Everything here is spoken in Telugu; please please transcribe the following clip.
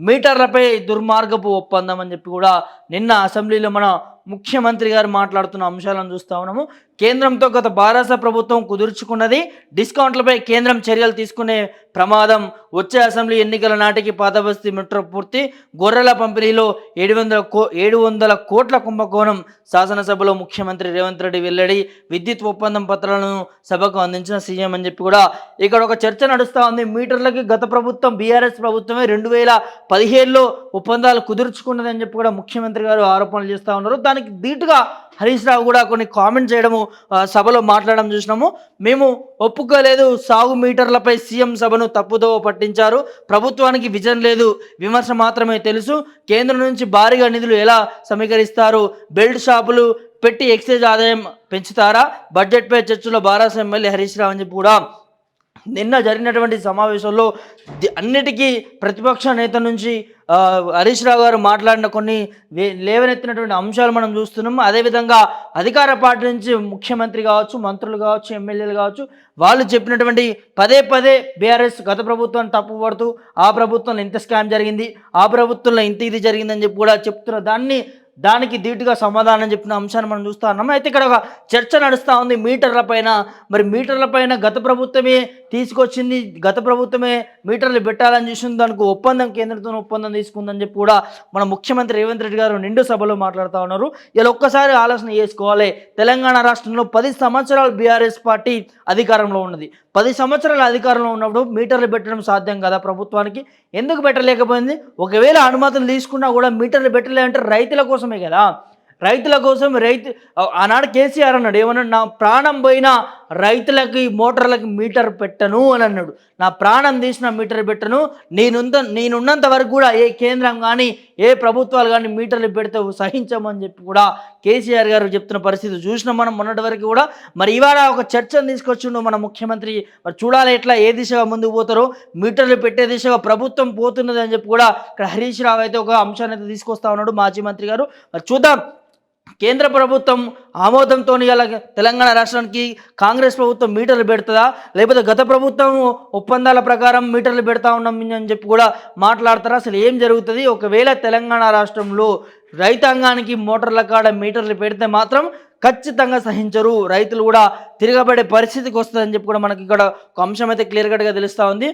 మీటర్లపై దుర్మార్గపు ఒప్పందం అని చెప్పి కూడా నిన్న అసెంబ్లీలో మన ముఖ్యమంత్రి గారు మాట్లాడుతున్న అంశాలను చూస్తా ఉన్నాము. కేంద్రంతో గత భారత ప్రభుత్వం కుదుర్చుకున్నది. డిస్కౌంట్లపై కేంద్రం చర్యలు తీసుకునే ప్రమాదం. వచ్చే అసెంబ్లీ ఎన్నికల నాటికి పాతబస్తీ మెట్రో పూర్తి. గొర్రెల పంపిణీలో ఏడు వందల కో ఏడు వందల కోట్ల కుంభకోణం శాసనసభలో ముఖ్యమంత్రి రేవంత్ రెడ్డి వెల్లడి. విద్యుత్ ఒప్పందం పత్రాలను సభకు అందించిన సీఎం అని చెప్పి కూడా ఇక్కడ ఒక చర్చ నడుస్తూ ఉంది. మీటర్లకి గత ప్రభుత్వం బీఆర్ఎస్ ప్రభుత్వమే రెండు వేల పదిహేడులో ఒప్పందాలు కుదుర్చుకున్నదని చెప్పి కూడా ముఖ్యమంత్రి గారు ఆరోపణలు చేస్తూ ఉన్నారు. దానికి ధీటుగా హరీష్ రావు కూడా కొన్ని కామెంట్ చేయడము సభలో మాట్లాడడం చూసినాము. మేము ఒప్పుకోలేదు సాగు మీటర్లపై సీఎం సభను తప్పుదోవ పట్టించారు. ప్రభుత్వానికి విజన్ లేదు విమర్శ మాత్రమే తెలుసు. కేంద్రం నుంచి భారీగా నిధులు ఎలా సమీకరిస్తారు? బెల్ట్ షాపులు పెట్టి ఎక్సైజ్ ఆదాయం పెంచుతారా? బడ్జెట్పై చర్చలో బారాస ఎమ్మెల్యే హరీష్ రావు అని చెప్పి కూడా నిన్న జరిగినటువంటి సమావేశంలో అన్నిటికీ ప్రతిపక్ష నేత నుంచి హరీష్ రావు గారు మాట్లాడిన కొన్ని లేవనెత్తినటువంటి అంశాలు మనం చూస్తున్నాం. అదేవిధంగా అధికార పార్టీ నుంచి ముఖ్యమంత్రి కావచ్చు మంత్రులు కావచ్చు ఎమ్మెల్యేలు కావచ్చు వాళ్ళు చెప్పినటువంటి పదే పదే బీఆర్ఎస్ గత ప్రభుత్వాన్ని తప్పుపడుతూ ఆ ప్రభుత్వంలో ఇంత స్కామ్ జరిగింది ఆ ప్రభుత్వంలో ఇంత ఇది జరిగిందని చెప్పి కూడా చెప్తున్న దాన్ని దానికి ధీటుగా సమాధానం చెప్పిన అంశాన్ని మనం చూస్తా ఉన్నాం. అయితే ఇక్కడ ఒక చర్చ నడుస్తూ ఉంది మీటర్ల పైన. మరి మీటర్ల పైన గత ప్రభుత్వమే తీసుకొచ్చింది గత ప్రభుత్వమే మీటర్లు పెట్టాలని చూసింది. దానికి ఒప్పందం కేంద్రంతో ఒప్పందం తీసుకుందని చెప్పి కూడా మన ముఖ్యమంత్రి రేవంత్ రెడ్డి గారు నిండు సభలో మాట్లాడుతూ ఉన్నారు. ఇలా ఒక్కసారి ఆలోచన చేసుకోవాలి. తెలంగాణ రాష్ట్రంలో పది సంవత్సరాలు బీఆర్ఎస్ పార్టీ అధికారంలో ఉన్నది. పది సంవత్సరాల అధికారంలో ఉన్నప్పుడు మీటర్లు పెట్టడం సాధ్యం కదా ప్రభుత్వానికి? ఎందుకు పెట్టలేకపోయింది? ఒకవేళ అనుమతులు తీసుకున్నా కూడా మీటర్లు పెట్టలే అంటే రైతుల కోసమే కదా. రైతుల కోసం రైతు ఆనాడు కేసీఆర్ అన్నాడు ఏమన్నాడు నా ప్రాణం పోయినా రైతులకి మోటార్లకి మీటర్ పెట్టను అని అన్నాడు. నా ప్రాణం తీసిన మీటర్ పెట్టను. నేనుంత నేనున్నంత వరకు కూడా ఏ కేంద్రం కానీ ఏ ప్రభుత్వాలు కానీ మీటర్లు పెడితే సహించమని చెప్పి కూడా కేసీఆర్ గారు చెప్తున్న పరిస్థితి చూసినాం మనం మొన్నటి వరకు కూడా. మరి ఇవాళ ఒక చర్చను తీసుకొచ్చిండు మన ముఖ్యమంత్రి. మరి చూడాలి ఎట్లా ఏ దిశగా ముందుకు పోతారో. మీటర్లు పెట్టే దిశగా ప్రభుత్వం పోతున్నది అని చెప్పి కూడా ఇక్కడ హరీష్ రావు అయితే ఒక అంశాన్ని అయితే తీసుకొస్తా ఉన్నాడు మాజీ మంత్రి గారు. మరి చూద్దాం. కేంద్ర ప్రభుత్వం ఆమోదంతో ఇలా తెలంగాణ రాష్ట్రానికి కాంగ్రెస్ ప్రభుత్వం మీటర్లు పెడుతుందా? లేకపోతే గత ప్రభుత్వం ఒప్పందాల ప్రకారం మీటర్లు పెడతా ఉన్నాం అని చెప్పి కూడా మాట్లాడతారా? అసలు ఏం జరుగుతుంది? ఒకవేళ తెలంగాణ రాష్ట్రంలో రైతాంగానికి మోటార్ల కాడ మీటర్లు పెడితే మాత్రం ఖచ్చితంగా సహించరు. రైతులు కూడా తిరగబడే పరిస్థితికి వస్తుందని చెప్పి కూడా మనకి ఇక్కడ ఒక అంశం అయితే క్లియర్ కట్గా తెలుస్తూ ఉంది.